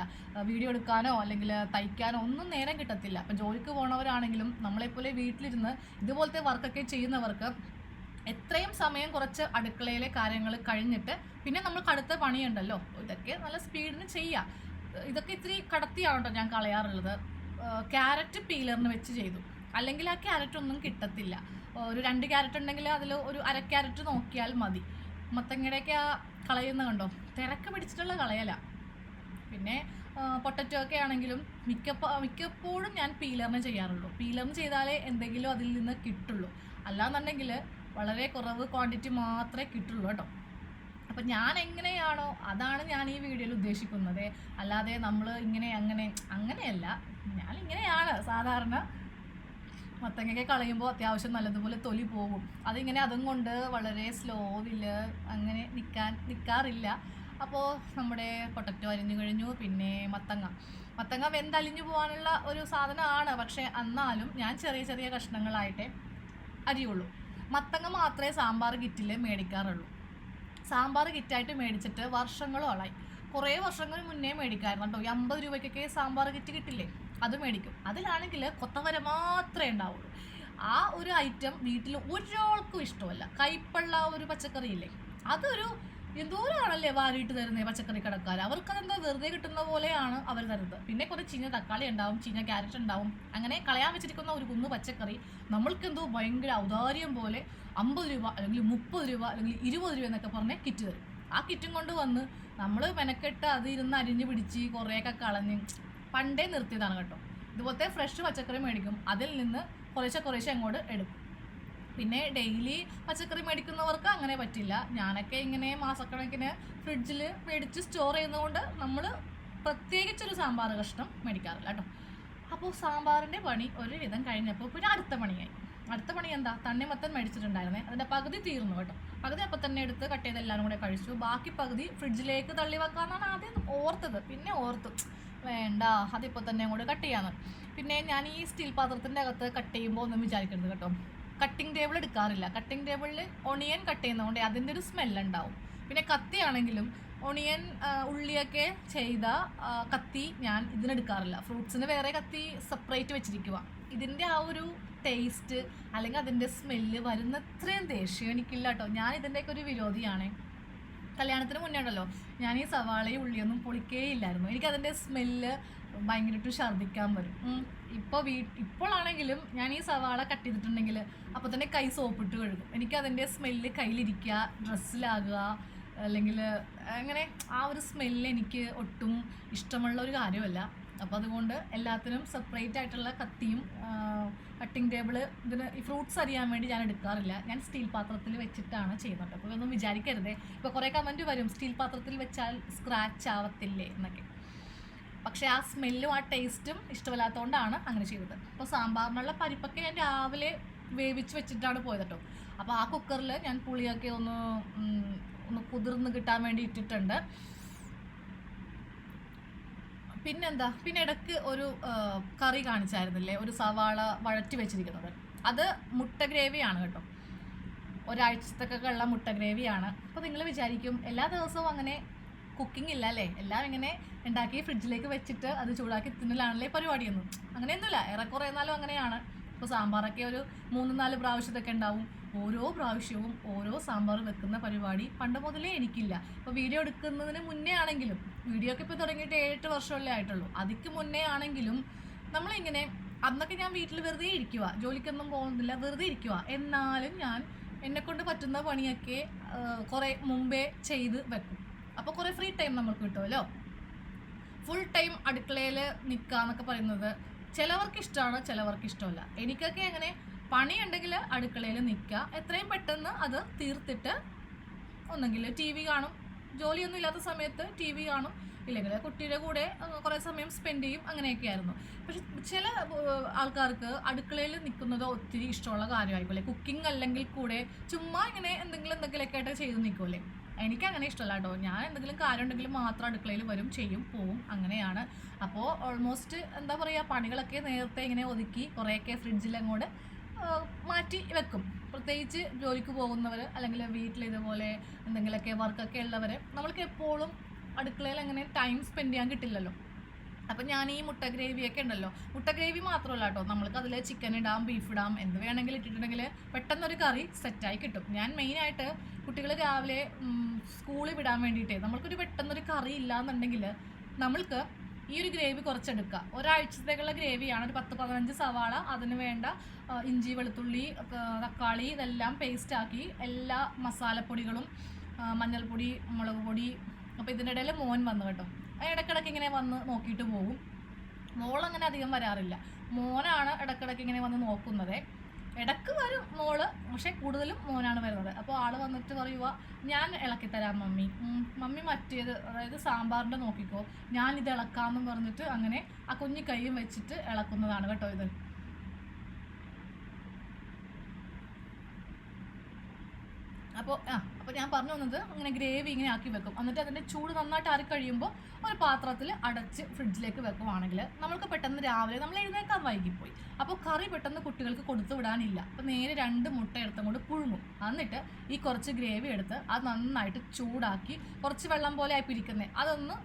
വീഡിയോ എടുക്കാനോ അല്ലെങ്കിൽ തയ്ക്കാനോ ഒന്നും നേരം കിട്ടത്തില്ല. അപ്പം ജോലിക്ക് പോണവരാണെങ്കിലും നമ്മളെപ്പോലെ വീട്ടിലിരുന്ന് ഇതുപോലത്തെ വർക്കൊക്കെ ചെയ്യുന്നവർക്ക് എത്രയും സമയം കുറച്ച് അടുക്കളയിലെ കാര്യങ്ങൾ കഴിഞ്ഞിട്ട് പിന്നെ നമ്മൾ അടുത്ത പണിയുണ്ടല്ലോ. ഇതൊക്കെ നല്ല സ്പീഡിന് ചെയ്യാം. ഇതൊക്കെ ഇത്തിരി കടത്തിയാണ് ഞാൻ കളയാറുള്ളത്. ക്യാരറ്റ് പീലറിന് വെച്ച് ചെയ്തു. അല്ലെങ്കിൽ ആ ക്യാരറ്റ് ഒന്നും കിട്ടത്തില്ല. ഒരു രണ്ട് ക്യാരറ്റ് ഉണ്ടെങ്കിൽ അതിൽ ഒരു അര ക്യാരറ്റ് നോക്കിയാൽ മതി. മത്തങ്ങയുടെയൊക്കെ ആ കളയുന്ന കണ്ടോ? തിരക്ക് പിടിച്ചിട്ടുള്ള കളയല. പിന്നെ പൊട്ടറ്റോ ഒക്കെ ആണെങ്കിലും മിക്കപ്പോ മിക്കപ്പോഴും ഞാൻ പീലറിന് ചെയ്യാറുള്ളൂ. പീലറിന് ചെയ്താലേ എന്തെങ്കിലും അതിൽ നിന്ന് കിട്ടുള്ളൂ. അല്ലാന്നുണ്ടെങ്കിൽ വളരെ കുറവ് ക്വാണ്ടിറ്റി മാത്രമേ കിട്ടുള്ളൂ കേട്ടോ. അപ്പം ഞാൻ എങ്ങനെയാണോ അതാണ് ഞാൻ ഈ വീഡിയോയിൽ ഉദ്ദേശിക്കുന്നത്. അല്ലാതെ നമ്മൾ ഇങ്ങനെ അങ്ങനെ അങ്ങനെയല്ല. ഞാൻ ഇങ്ങനെയാണ് സാധാരണ മത്തങ്ങയൊക്കെ കളയുമ്പോൾ അത്യാവശ്യം നല്ലതുപോലെ തൊലി പോകും. അതിങ്ങനെ അതും കൊണ്ട് വളരെ സ്ലോവിൽ അങ്ങനെ നിൽക്കാൻ നിൽക്കാറില്ല അപ്പോൾ നമ്മുടെ പൊട്ടറ്റോ അരിഞ്ഞു കഴിഞ്ഞു പിന്നെ മത്തങ്ങ. മത്തങ്ങ വെന്തലിഞ്ഞു പോകാനുള്ള ഒരു സാധനമാണ്. പക്ഷേ എന്നാലും ഞാൻ ചെറിയ ചെറിയ കഷ്ണങ്ങളായിട്ടേ അരിയുള്ളൂ. മത്തങ്ങ മാത്രമേ സാമ്പാർ കിറ്റിൽ മേടിക്കാറുള്ളൂ. സാമ്പാർ കിറ്റായിട്ട് മേടിച്ചിട്ട് വർഷങ്ങളോളായി കുറേ വർഷങ്ങൾ മുന്നേ മേടിക്കായിരുന്നു കേട്ടോ. ഈ അമ്പത് രൂപയ്ക്കൊക്കെ സാമ്പാർ കിറ്റ് കിട്ടില്ലേ? അത് മേടിക്കും. അതിലാണെങ്കിൽ കൊത്തവര മാത്രമേ ഉണ്ടാവുള്ളൂ. ആ ഒരു ഐറ്റം വീട്ടിൽ ഒരാൾക്കും ഇഷ്ടമല്ല. കൈപ്പള്ള ഒരു പച്ചക്കറിയില്ലേ അതൊരു എന്തോരാണല്ലേ വാരിയിട്ട് തരുന്നത് പച്ചക്കറി കടക്കാർ അവർക്കതെന്താ വെറുതെ കിട്ടുന്ന പോലെയാണ് അവർ തരുന്നത്. പിന്നെ കുറേ ചീഞ്ഞ തക്കാളി ഉണ്ടാവും ചീഞ്ഞ ക്യാരറ്റ് ഉണ്ടാവും. അങ്ങനെ കളയാൻ വെച്ചിരിക്കുന്ന ഒരു കുന്നു പച്ചക്കറി നമ്മൾക്കെന്തോ ഭയങ്കര ഔദാര്യം പോലെ അമ്പത് രൂപ അല്ലെങ്കിൽ മുപ്പത് രൂപ അല്ലെങ്കിൽ ഇരുപത് രൂപ എന്നൊക്കെ പറഞ്ഞ് കിറ്റ് തരും. ആ കിറ്റും കൊണ്ട് വന്ന് നമ്മൾ മെനക്കെട്ട് അത് ഇരുന്ന് അരിഞ്ഞ് പിടിച്ച് കുറേയൊക്കെ കളഞ്ഞ് പണ്ടേ നിർത്തിയതാണ് കേട്ടോ. ഇതുപോലത്തെ ഫ്രഷ് പച്ചക്കറി മേടിക്കും. അതിൽ നിന്ന് കുറേശ്ശെ കുറേശ്ശെ അങ്ങോട്ട് എടുക്കും. പിന്നെ ഡെയിലി പച്ചക്കറി മേടിക്കുന്നവർക്ക് അങ്ങനെ പറ്റില്ല. ഞാനൊക്കെ ഇങ്ങനെ മാസക്കണക്കിന് ഫ്രിഡ്ജിൽ മേടിച്ച് സ്റ്റോർ ചെയ്യുന്നതുകൊണ്ട് നമ്മൾ പ്രത്യേകിച്ചൊരു സാമ്പാർ കഷ്ണം മേടിക്കാറില്ല കേട്ടോ. അപ്പോൾ സാമ്പാറിന്റെ പണി ഒരു വിധം കഴിഞ്ഞപ്പോൾ പിന്നെ അടുത്ത പണിയായി. അടുത്ത പണി എന്താ? തണ്ണിമത്തൻ മേടിച്ചിട്ടുണ്ടായിരുന്നേ. അതിന്റെ പകുതി തീർന്നു കേട്ടോ. പകുതി അപ്പം തന്നെ എടുത്ത് കട്ട് ചെയ്ത് എല്ലാവരും കൂടെ കഴിച്ചു. ബാക്കി പകുതി ഫ്രിഡ്ജിലേക്ക് തള്ളി വെക്കാമെന്നാണ് ആദ്യം ഓർത്തത്. പിന്നെ ഓർത്തു. വേണ്ട അതിപ്പോൾ തന്നെ കൂടെ കട്ട് ചെയ്യാമെന്ന് പിന്നെ ഞാൻ ഈ സ്റ്റീൽ പാത്രത്തിന്റെ അകത്ത് കട്ട് ചെയ്യുമ്പോൾ ഒന്നും വിചാരിക്കരുത് കേട്ടോ. കട്ടിംഗ് ടേബിൾ എടുക്കാറില്ല. കട്ടിംഗ് ടേബിളിൽ ഒണിയൻ കട്ട് ചെയ്യുന്നതുകൊണ്ട് അതിന്റെ ഒരു സ്മെല്ലുണ്ടാവും പിന്നെ കത്തിയാണെങ്കിലും ഒണിയൻ ഉള്ളിയൊക്കെ ചെയ്ത കത്തി ഞാൻ ഇതിനെടുക്കാറില്ല. ഫ്രൂട്ട്സിന് വേറെ കത്തി സെപ്പറേറ്റ് വെച്ചിരിക്കുക ഇതിന്റെ ആ ഒരു ടേസ്റ്റ് അല്ലെങ്കിൽ അതിന്റെ സ്മെല്ല് വരുന്ന അത്രയും ദേഷ്യം എനിക്കില്ല കേട്ടോ. ഞാൻ ഇതിന്റെയൊക്കെ ഒരു വിരോധിയാണ്. കല്യാണത്തിന് മുന്നേ ഉണ്ടല്ലോ ഞാൻ ഈ സവാളയും ഉള്ളിയൊന്നും പൊളിക്കേ ഇല്ലായിരുന്നു എനിക്ക് അതിന്റെ സ്മെല്ല് ഭയങ്കരമായിട്ട് ഛർദ്ദിക്കാൻ വരും. ഇപ്പൊ വീ ഇപ്പോഴാണെങ്കിലും ഞാൻ ഈ സവാള കട്ട് ചെയ്തിട്ടുണ്ടെങ്കിൽ അപ്പോൾ തന്നെ കൈ സോപ്പിട്ട് കഴുകും. എനിക്ക് അതിന്റെ സ്മെല്ല് കയ്യിലിരിക്കുക ഡ്രസ്സിലാകുക അല്ലെങ്കിൽ അങ്ങനെ ആ ഒരു സ്മെല്ല് എനിക്ക് ഒട്ടും ഇഷ്ടമുള്ള ഒരു കാര്യമല്ല. അപ്പോൾ അതുകൊണ്ട് എല്ലാത്തിനും സെപ്പറേറ്റ് ആയിട്ടുള്ള കത്തിയും കട്ടിംഗ് ടേബിൾ ഇതിന് ഈ ഫ്രൂട്ട്സ് അറിയാൻ വേണ്ടി ഞാൻ എടുക്കാറില്ല. ഞാൻ സ്റ്റീൽ പാത്രത്തിൽ വെച്ചിട്ടാണ് ചെയ്യുന്നത്. അപ്പോൾ ഒന്നും വിചാരിക്കരുതേ. ഇപ്പോൾ കുറേ കമന്റ് വരും സ്റ്റീൽ പാത്രത്തിൽ വെച്ചാൽ സ്ക്രാച്ച് ആവത്തില്ലേ? എന്നൊക്കെ. പക്ഷേ ആ സ്മെല്ലും ആ ടേസ്റ്റും ഇഷ്ടമില്ലാത്തതുകൊണ്ടാണ് അങ്ങനെ ചെയ്തത്. അപ്പോൾ സാമ്പാറിനുള്ള പരിപ്പൊക്കെ ഞാൻ രാവിലെ വേവിച്ച് വെച്ചിട്ടാണ് പോയത് കേട്ടോ അപ്പോൾ ആ കുക്കറിൽ ഞാൻ പുളിയൊക്കെ ഒന്ന് ഒന്ന് കുതിർന്ന് കിട്ടാൻ വേണ്ടി ഇട്ടിട്ടുണ്ട്. പിന്നെന്താ? പിന്നെ ഇടയ്ക്ക് ഒരു കറി കാണിച്ചായിരുന്നില്ലേ? ഒരു സവാള വഴറ്റി വെച്ചിരിക്കുന്നത്. അത് മുട്ട ഗ്രേവിയാണ് കേട്ടോ. ഒരാഴ്ചത്തൊക്കെ ഉള്ള മുട്ട ഗ്രേവിയാണ്. അപ്പോൾ നിങ്ങൾ വിചാരിക്കും എല്ലാ ദിവസവും അങ്ങനെ കുക്കിംഗ് ഇല്ല അല്ലേ? എല്ലാം ഇങ്ങനെ ഉണ്ടാക്കി ഫ്രിഡ്ജിലേക്ക് വെച്ചിട്ട് അത് ചൂടാക്കി തിന്നലാണല്ലേ പരിപാടിയൊന്നും? അങ്ങനെയൊന്നുമില്ല. ഏറെക്കുറെ എന്നാലും അങ്ങനെയാണ്. ഇപ്പോൾ സാമ്പാറൊക്കെ ഒരു മൂന്ന് നാല് പ്രാവശ്യത്തൊക്കെ ഉണ്ടാവും. ഓരോ പ്രാവശ്യവും ഓരോ സാമ്പാർ വെക്കുന്ന പരിപാടി പണ്ട് മുതലേ എനിക്കില്ല. ഇപ്പോൾ വീഡിയോ എടുക്കുന്നതിന് മുന്നേ ആണെങ്കിലും വീഡിയോ ഒക്കെ ഇപ്പോൾ തുടങ്ങിയിട്ട് ഏഴെട്ട് വർഷമല്ലേ ആയിട്ടുള്ളൂ. അതിക്ക് മുന്നേ ആണെങ്കിലും നമ്മളിങ്ങനെ അന്നൊക്കെ ഞാൻ വീട്ടിൽ വെറുതെ ഇരിക്കുക ജോലിക്കൊന്നും പോകുന്നില്ല വെറുതെ ഇരിക്കുക എന്നാലും ഞാൻ എന്നെ കൊണ്ട് പറ്റുന്ന പണിയൊക്കെ കുറേ മുമ്പേ ചെയ്ത് വെക്കും. അപ്പോൾ കുറേ ഫ്രീ ടൈം നമുക്ക് കിട്ടുമല്ലോ? ഫുൾ ടൈം അടുക്കളയിൽ നിൽക്കുക എന്നൊക്കെ പറയുന്നത് ചിലവർക്ക് ഇഷ്ടമാണ് ചിലവർക്ക് ഇഷ്ടമല്ല. എനിക്കൊക്കെ അങ്ങനെ പണിയുണ്ടെങ്കിൽ അടുക്കളയിൽ നിൽക്കുക എത്രയും പെട്ടെന്ന് അത് തീർത്തിട്ട് ഒന്നെങ്കിൽ ടി വി കാണും. ജോലിയൊന്നും ഇല്ലാത്ത സമയത്ത് ടി വി കാണും. ഇല്ലെങ്കിൽ കുട്ടിയുടെ കൂടെ കുറേ സമയം സ്പെൻഡ് ചെയ്യും. അങ്ങനെയൊക്കെ ആയിരുന്നു. പക്ഷെ ചില ആൾക്കാർക്ക് അടുക്കളയിൽ നിൽക്കുന്നത് ഒത്തിരി ഇഷ്ടമുള്ള കാര്യമായിരിക്കും. അല്ലെ കുക്കിംഗ് അല്ലെങ്കിൽ കൂടെ ചുമ്മാ ഇങ്ങനെ എന്തെങ്കിലും എന്തെങ്കിലുമൊക്കെ ആയിട്ട് ചെയ്ത് നിൽക്കുമല്ലേ? എനിക്ക് അങ്ങനെ ഇഷ്ടമല്ല കേട്ടോ. ഞാൻ എന്തെങ്കിലും കാര്യം ഉണ്ടെങ്കിൽ മാത്രം അടുക്കളയിൽ വരും ചെയ്യും പോവും. അങ്ങനെയാണ്. അപ്പോൾ ഓൾമോസ്റ്റ് എന്താ പറയുക പണികളൊക്കെ നേരത്തെ ഇങ്ങനെ ഒതുക്കി കുറേയൊക്കെ ഫ്രിഡ്ജിൽ അങ്ങോട്ട് മാറ്റി വെക്കും. പ്രത്യേകിച്ച് ജോലിക്ക് പോകുന്നവർ അല്ലെങ്കിൽ വീട്ടിൽ ഇതുപോലെ എന്തെങ്കിലുമൊക്കെ വർക്കൊക്കെ ഉള്ളവർ നമ്മൾക്ക് എപ്പോഴും അടുക്കളയിൽ അങ്ങനെ ടൈം സ്പെൻഡ് ചെയ്യാൻ കിട്ടില്ലല്ലോ. അപ്പം ഞാൻ ഈ മുട്ട ഗ്രേവിയൊക്കെ ഉണ്ടല്ലോ. മുട്ട ഗ്രേവി മാത്രമല്ല കേട്ടോ നമ്മൾക്ക് അതിൽ ചിക്കൻ ഇടാം ബീഫ് ഇടാം എന്ത് വേണമെങ്കിലും ഇട്ടിട്ടുണ്ടെങ്കിൽ പെട്ടെന്നൊരു കറി സെറ്റായി കിട്ടും. ഞാൻ മെയിനായിട്ട് കുട്ടികൾ രാവിലെ സ്കൂളിൽ വിടാൻ വേണ്ടിയിട്ടേ നമ്മൾക്കൊരു പെട്ടെന്നൊരു കറി ഇല്ലാന്നുണ്ടെങ്കിൽ നമ്മൾക്ക് ഈ ഒരു ഗ്രേവി കുറച്ചെടുക്കുക. ഒരാഴ്ചത്തേക്കുള്ള ഗ്രേവിയാണ് ഒരു പത്ത് പതിനഞ്ച് സവാള അതിന് വേണ്ട ഇഞ്ചി വെളുത്തുള്ളി തക്കാളി ഇതെല്ലാം പേസ്റ്റ് ആക്കി എല്ലാ മസാലപ്പൊടികളും മഞ്ഞൾപ്പൊടി മുളക് പൊടി അപ്പോൾ ഇതിന്റെ ഇടയിൽ മോൻ വന്നു കേട്ടോ. ഇടയ്ക്കിടയ്ക്ക് ഇങ്ങനെ വന്ന് നോക്കിയിട്ട് പോകും മോൾ അങ്ങനെ അധികം വരാറില്ല. മോനാണ് ഇടക്കിടക്ക് ഇങ്ങനെ വന്ന് നോക്കുന്നത്. ഇടയ്ക്ക് വരും മോൾ പക്ഷെ കൂടുതലും മോനാണ് വരുന്നത്. അപ്പോൾ ആൾ വന്നിട്ട് പറയുക ഞാൻ ഇളക്കി തരാം മമ്മി. മമ്മി മറ്റേത് അതായത് സാമ്പാറിന്റെ നോക്കിക്കോ. ഞാൻ ഇത് ഇളക്കാമെന്നും പറഞ്ഞിട്ട് അങ്ങനെ ആ കുഞ്ഞി കൈയും വെച്ചിട്ട് ഇളക്കുന്നതാണ് കേട്ടോ ഇത്. അപ്പോൾ ആ അപ്പോൾ ഞാൻ പറഞ്ഞു വന്നത് അങ്ങനെ ഗ്രേവി ഇങ്ങനെ ആക്കി വെക്കും. എന്നിട്ട് അതിന്റെ ചൂട് നന്നായിട്ട് ആറി കഴിയുമ്പോൾ ഒരു പാത്രത്തിൽ അടച്ച് ഫ്രിഡ്ജിലേക്ക് വെക്കുവാണെങ്കിൽ നമ്മൾക്ക് പെട്ടെന്ന് രാവിലെ നമ്മൾ എഴുന്നേക്കാൻ വൈകിപ്പോയി. അപ്പോൾ കറി പെട്ടെന്ന് കുട്ടികൾക്ക് കൊടുത്തു വിടാനില്ല. അപ്പോൾ നേരെ രണ്ട് മുട്ട എടുത്തും കൊണ്ട് പുഴുങ്ങും. എന്നിട്ട് ഈ കുറച്ച് ഗ്രേവി എടുത്ത് അത് നന്നായിട്ട് ചൂടാക്കി കുറച്ച് വെള്ളം പോലെ ആയി പിരിക്കുന്നത് അതൊന്ന്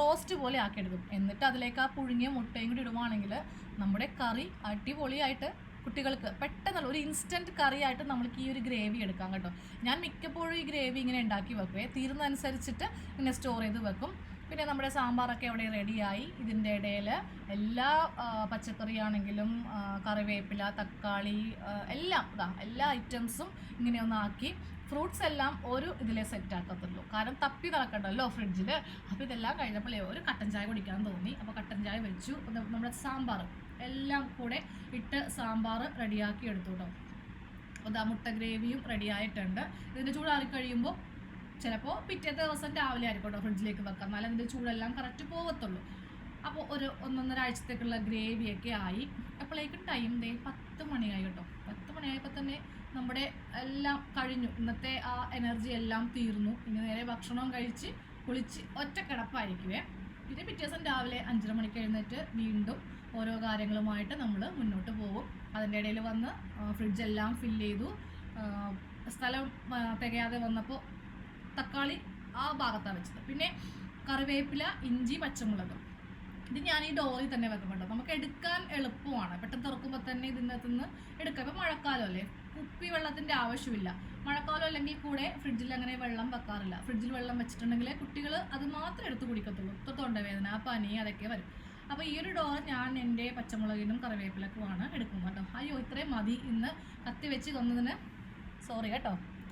റോസ്റ്റ് പോലെ ആക്കി എടുക്കും. എന്നിട്ട് അതിലേക്ക് ആ പുഴുങ്ങിയ മുട്ടയും കൂടി ഇടുവാണെങ്കിൽ നമ്മുടെ കറി അടിപൊളിയായിട്ട് കുട്ടികൾക്ക് പെട്ടെന്നുള്ള ഒരു ഇൻസ്റ്റന്റ് കറിയായിട്ട് നമ്മൾക്ക് ഈ ഒരു ഗ്രേവി എടുക്കാം കേട്ടോ. ഞാൻ മിക്കപ്പോഴും ഈ ഗ്രേവി ഇങ്ങനെ ഉണ്ടാക്കി വെക്കുവേ. തീരുന്നതനുസരിച്ചിട്ട് ഇങ്ങനെ സ്റ്റോർ ചെയ്ത് വെക്കും. പിന്നെ നമ്മുടെ സാമ്പാറൊക്കെ അവിടെ റെഡിയായി ഇതിന്റെ ഇടയിൽ എല്ലാ പച്ചക്കറിയാണെങ്കിലും കറിവേപ്പില തക്കാളി എല്ലാം ഇതാ എല്ലാ ഐറ്റംസും ഇങ്ങനെ ഒന്നാക്കി ഫ്രൂട്ട്സ് എല്ലാം ഒരു ഇതിലെ സെറ്റ് ആക്കത്തുള്ളൂ. കാരണം തപ്പി നടക്കണ്ടല്ലോ ഫ്രിഡ്ജിൽ അപ്പോൾ ഇതെല്ലാം കഴിഞ്ഞപ്പോൾ ഒരു കട്ടൻ ചായ കുടിക്കാൻ തോന്നി. അപ്പോൾ കട്ടൻ ചായ വെച്ചു. നമ്മുടെ സാമ്പാർ. എല്ലാം കൂടെ ഇട്ട് സാമ്പാർ റെഡിയാക്കി എടുത്തു കേട്ടോ ദാ മുട്ട ഗ്രേവിയും റെഡിയായിട്ടുണ്ട്. ഇതിന്റെ ചൂടാറി കഴിയുമ്പോൾ ചിലപ്പോൾ പിറ്റേത്തെ ദിവസം രാവിലെ ആയിരിക്കും കേട്ടോ ഫ്രിഡ്ജിലേക്ക് വെക്കാം. എന്നാലും അതിന്റെ ചൂടെല്ലാം കറക്റ്റ് പോകത്തുള്ളൂ അപ്പോൾ ഒരു ഒന്നൊന്നര ആഴ്ചത്തേക്കുള്ള ഗ്രേവിയൊക്കെ ആയി. അപ്പോഴേക്കും ടൈം ദേ പത്ത് മണിയായി കേട്ടോ. പത്ത് മണിയായപ്പോൾ തന്നെ നമ്മുടെ എല്ലാം കഴിഞ്ഞു. ഇന്നത്തെ ആ എനർജി എല്ലാം തീർന്നു. ഇനി നേരെ ഭക്ഷണവും കഴിച്ച് കുളിച്ച് ഒറ്റ കിടപ്പായിരിക്കുവേ പിന്നെ പിറ്റേ ദിവസം രാവിലെ അഞ്ചര മണിക്ക് എഴുന്നേറ്റ് വീണ്ടും ഓരോ കാര്യങ്ങളുമായിട്ട് നമ്മൾ മുന്നോട്ട് പോകും. അതിന്റെ ഇടയിൽ വന്ന് ഫ്രിഡ്ജെല്ലാം ഫില്ല് ചെയ്തു. സ്ഥലം തികയാതെ വന്നപ്പോൾ തക്കാളി ആ ഭാഗത്താണ് വെച്ചത്. പിന്നെ കറിവേപ്പില ഇഞ്ചി പച്ചമുളക്. ഇത് ഞാൻ ഈ ഡോറിൽ തന്നെ വെക്കുന്നുണ്ട്. നമുക്ക് എടുക്കാൻ എളുപ്പമാണ്. പെട്ടെന്ന് തുറക്കുമ്പോൾ തന്നെ ഇതിന്റെ അകത്ത് നിന്ന് എടുക്കാം. ഇപ്പം മഴക്കാലം അല്ലേ? കുപ്പി വെള്ളത്തിന്റെ ആവശ്യമില്ല. മഴക്കാലം അല്ലെങ്കിൽ കൂടെ ഫ്രിഡ്ജിൽ അങ്ങനെ വെള്ളം വെക്കാറില്ല. ഫ്രിഡ്ജിൽ വെള്ളം വെച്ചിട്ടുണ്ടെങ്കിൽ കുട്ടികൾ അത് മാത്രമേ എടുത്ത് കുടിക്കത്തുള്ളൂ. ഇപ്പോൾ തൊണ്ടവേദന പനി അതൊക്കെ വരും. അപ്പോൾ ഈ ഒരു ഡോർ ഞാൻ എന്റെ പച്ചമുളകിനും കറിവേപ്പിലക്കുമാണ് എടുക്കുന്നത് കേട്ടോ. അയ്യോ ഇത്രയും മതി. ഇന്ന് കത്തി വെച്ച് തന്നതിന് സോറി കേട്ടോ.